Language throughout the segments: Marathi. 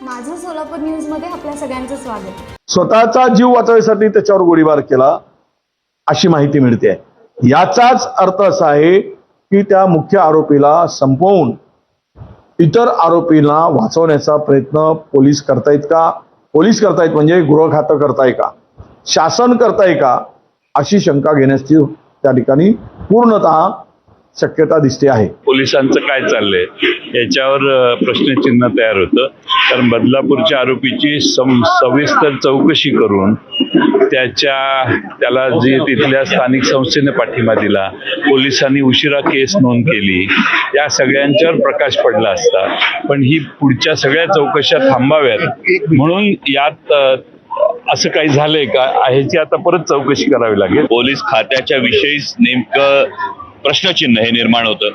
सोलापूर न्यूजमध्ये आपल्या सगळ्यांचं स्वागत. स्वतःचा जीव वाचवण्यासाठी त्याच्यावर गोळीबार केला अशी माहिती मिळते. याचाच अर्थ असा आहे की त्या मुख्य आरोपीला संपवून इतर आरोपींना वाचवण्याचा प्रयत्न पोलीस करतायत का? पोलीस करतायत म्हणजे गृह खातं करताय का? शासन करताय का? अशी शंका घेण्याची त्या ठिकाणी पूर्णतः शक्यता दिसते आहे. पोलिसांचं काय चाललंय? याच्यावर प्रश्नचिन्ह तयार होतं. कारण बदलापूरच्या आरोपीची सम सविस्तर चौकशी करून त्याच्या त्याला जे तिथल्या स्थानिक संस्थेने पाठिंबा दिला पोलिसांनी उशिरा केस नोंद केली या सगळ्यांच्यावर प्रकाश पडला असता. पण ही पुढच्या सगळ्या चौकशा थांबाव्यात. म्हणून यात असं काही झालंय का? ह्याची आता परत चौकशी करावी लागेल. पोलीस खात्याच्या विषयीच नेमकं प्रश्नचिन्ह हे निर्माण होतं.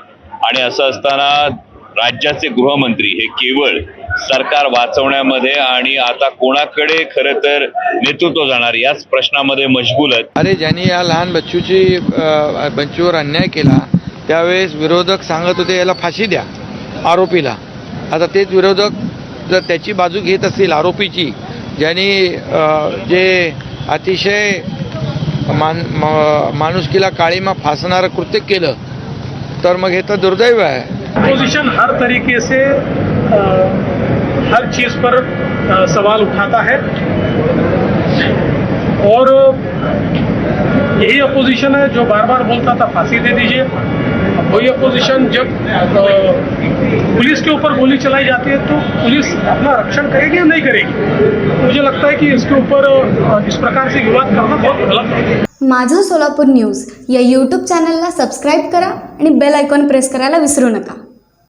आणि असं असताना राज्याचे गृहमंत्री हे केवळ सरकार वाचवण्यामध्ये आणि आता कोणाकडे खरं तर नेतृत्व जाणार याच प्रश्नामध्ये मजबूल आहेत. अरे ज्यांनी या लहान बच्चूची बच्चूवर अन्याय केला त्यावेळेस विरोधक सांगत होते याला फाशी द्या आरोपीला. आता तेच विरोधक जर त्याची बाजू घेत असतील आरोपीची ज्यांनी जे अतिशय मान माणुसकीला काळीमा फासणारं कृत्य केलं तर मग हे तर दुर्दैव आहे. अपोजिशन हर तरीके से हर चीज़ पर सवाल उठाता है। और यही अपोजिशन है जो बार बार बोलता था फांसी दे दीजिए। वही अपोजिशन जब पुलिस के ऊपर गोली चलाई जाती है तो पुलिस अपना रक्षण करेगी या नहीं करेगी? मुझे लगता है कि इसके ऊपर इस प्रकार से विवाद करना बहुत गलत है। माझं सोलापूर न्यूज या यूट्यूब चॅनलला सबस्क्राईब करा आणि बेल आयकॉन प्रेस करायला विसरू नका.